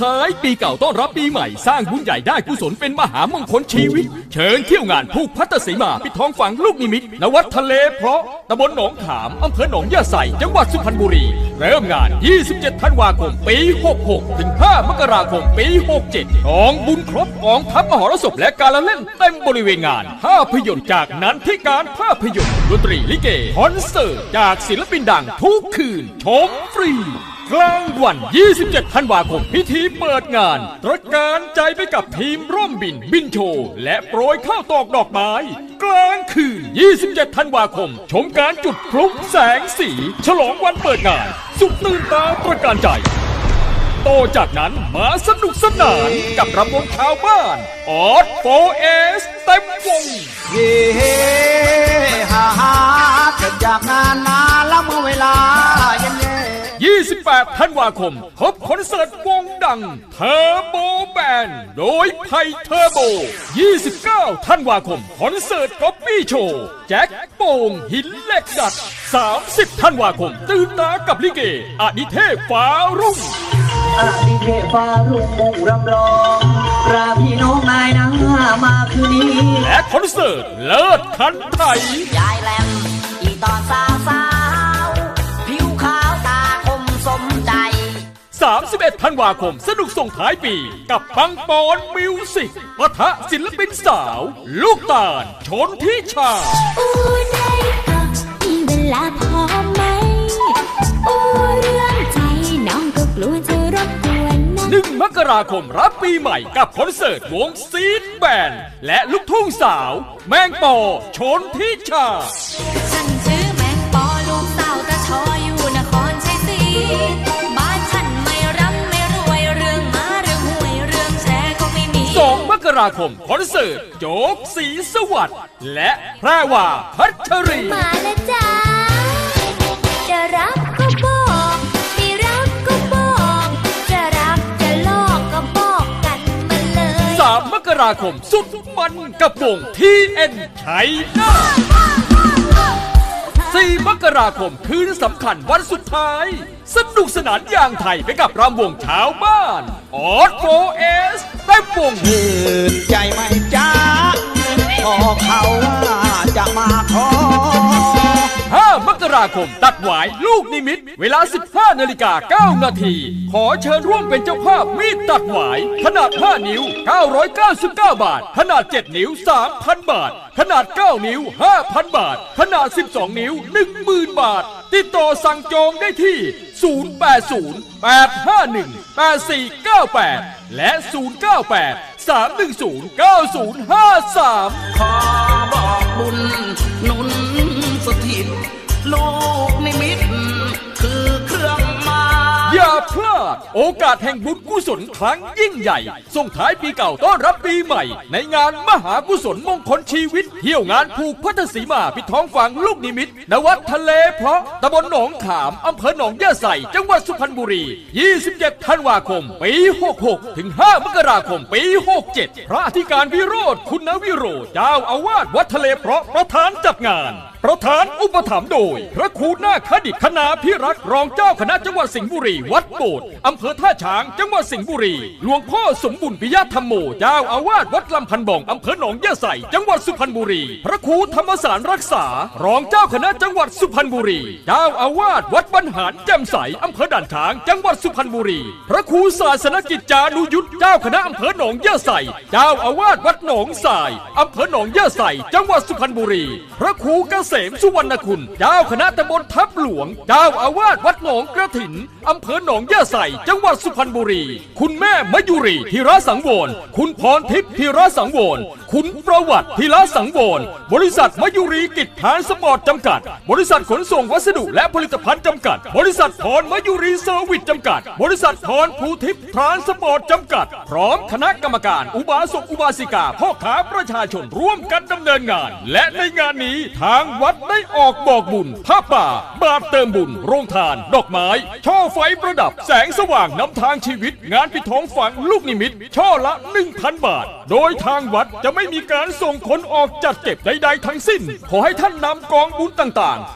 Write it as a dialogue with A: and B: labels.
A: ท้ายปีเก่าต้อนรับปีใหม่ สร้างบุญใหญ่ได้กุศลเป็นมหามงคลชีวิต เชิญเที่ยวงานผูกพัตสีมาปิดทองฝังลูกนิมิตณวัดทะเลเพราะตำบลหนองขามอำเภอหนองยาไสจังหวัดสุพรรณบุรี เริ่มงาน 27 ธันวาคม ปี 66 ถึง 5 มกราคม ปี 67กองบุญครบกองทัพมหรสพและการละเล่นเต็มบริเวณงานภาพยนตร์จากนั้นที่การภาพยนตร์ดนตรีลิเกคอนเสิร์ตจากศิลปินดังทุกคืนชมฟรี กลางวัน 27 ธันวาคม พิธีเปิดงาน ตระการใจไปกับทีมร่มบินบินโชว์ และโปรยข้าวตอกดอกไม้ กลางคืน 27 ธันวาคม ชมการจุดพลุแสงสี ฉลองวันเปิดงาน สุดตื่นตาตระการใจต่อจากนั้นมาสนุกสนานกับรำวงชาวบ้านออดโฟเอสเต็มวง ธันวาคม พบคอนเสิร์ตวงดัง เทอร์โบแบนโดยไพเทอร์โบ 29 ธันวาคม คอนเสิร์ตก๊อปปี้โชว์ แจ็คโป่งหินเหล็กดัด 30 ธันวาคม ตื่นตากับลิเกอดิเทพฟ้ารุ่ง
B: อดิเทพฟ้ารุ่งมุ่งรำรองราพี่น้องนายนามาคืนนี้
A: และคอนเสิร์ตเลิศคันไทย
C: ยายแหลมอีตอนสา
A: 31 ธันวาคม สนุกส่งท้ายปี กับปังปอนมิวสิกปะทะศิลปินสาว ลูกตาลชนทิชา
D: อู้ได้ก็มีเวลาพอไหมอู้เรื่องใจน้องก็กลัวจะรบกวนนะ
A: หนึ่งมกราคมรับปีใหม่กับคอนเสิร์ตวงซีดแบนด์และลูกทุ่งสาว แมงปอชนทิชา
D: รา
A: คมคอนเสิร์ตโจ๊กสีสวัสดิ์และแพรว่าพัชรี
D: มาแล้วจ้าจะรักก็บอกไม่รักก็บอก จะรักจะลอกก็บอกกันมาเลย
A: 3 มกราคมสุดมันกับวงทีเอ็นชัยนา4มก ราคมคืนสำคัญวันสุดท้าย สนุกสนานอย่างไทยไปกับรำวงชาวบ้านออสโฟเอสเต็มวง
E: ชื่นใจไหม ม
A: ตัดหวายลูกนิมิต เวลา 15นาฬิกา9นาที ขอเชิญร่วมเป็นเจ้าภาพมีดตัดหวาย ขนาด 5 นิ้ว 999 บาท ขนาด 7 นิ้ว 3,000 บาท ขนาด 9 นิ้ว 5,000 บาท ขนาด 12 นิ้ว 10,000 บาท ติดต่อสั่งจองได้ที่ 080 851 8498 และ 098 310 9053
F: ขอบอกบุญนุนสถิต ลูกนิมิตคือเครื่องหมาย
A: อย่าพลาด โอกาสแห่งบุญกุศลครั้งยิ่งใหญ่ ส่งท้ายปีเก่าต้อนรับปีใหม่ ในงานมหากุศลมงคลชีวิต เที่ยวงานผูกพัทสีมาปิดท้องฝังลูกนิมิตณวัดทะเลเพราะตำบลหนองขามอำเภอหนองยาไสจังหวัดสุพรรณบุรี 27 ธันวาคม ปี 66 ถึง 5 มกราคม ปี 67 พระอธิการวิโรธคุณวิโรธเจ้าอาวาสวัดทะเลเพราะประธานจัดงาน ประธานอุปถัมภ์โดย พระครูนาคดิษฐ์คณาพิรักษ์รองเจ้าคณะจังหวัดสิงห์บุรี วัดโบสถ์อำเภอท่าช้างจังหวัดสิงห์บุรี หลวงพ่อสมบุญปิยธรรมโมเจ้าอาวาสวัดลำพันบ่องอำเภอหนองยะไสจังหวัดสุพรรณบุรี พระครูธรรมสารรักษา รองเจ้าคณะจังหวัดสุพรรณบุรีเจ้าอาวาสวัดบรรหารแจ่มใสอำเภอด่านช้าง จังหวัดสุพรรณบุรี พระครูศาสนกิจจานุยุทธเจ้าคณะอำเภอหนองยะไสเจ้าอาวาสวัดหนองสายอำเภอหนองยะไสจังหวัดสุพรรณบุรี พระครูเกษมสุวรรณคุณ เจ้าคณะตำบลทับหลวง เจ้าอาวาสวัดหนองกระถิน อำเภอหนองย่าใส จังหวัดสุพรรณบุรี คุณแม่มยุรีธีระสังวร คุณพรทิพย์ธีระสังวร คุณประวัติธีระสังวรบริษัทมยุรีกิจทานสปอร์ตจำกัด บริษัทขนส่งวัสดุและผลิตภัณฑ์จำกัด บริษัทพรมยุรีเซอร์วิสจำกัด บริษัทพรภูทิพย์ทรานสปอร์ตจำกัด พร้อมคณะกรรมการอุบาสกอุบาสิกาพ่อค้าประชาชนร่วมกันดำเนินงาน และในงานนี้ทางวัดได้ออกบอกบุญผ้าป่า บาตรเติมบุญ โรงทาน ดอกไม้ ช่อไฟประดับ แสงสว่างนำทางชีวิต งานปิดทองฝังลูกนิมิตช่อละ 1,000 บาท โดยทางวัดจะไม่ไม่มีการส่งคนออกจัดเก็บใดๆทั้งสิ้น ขอให้ท่านนำกองบุญต่างๆ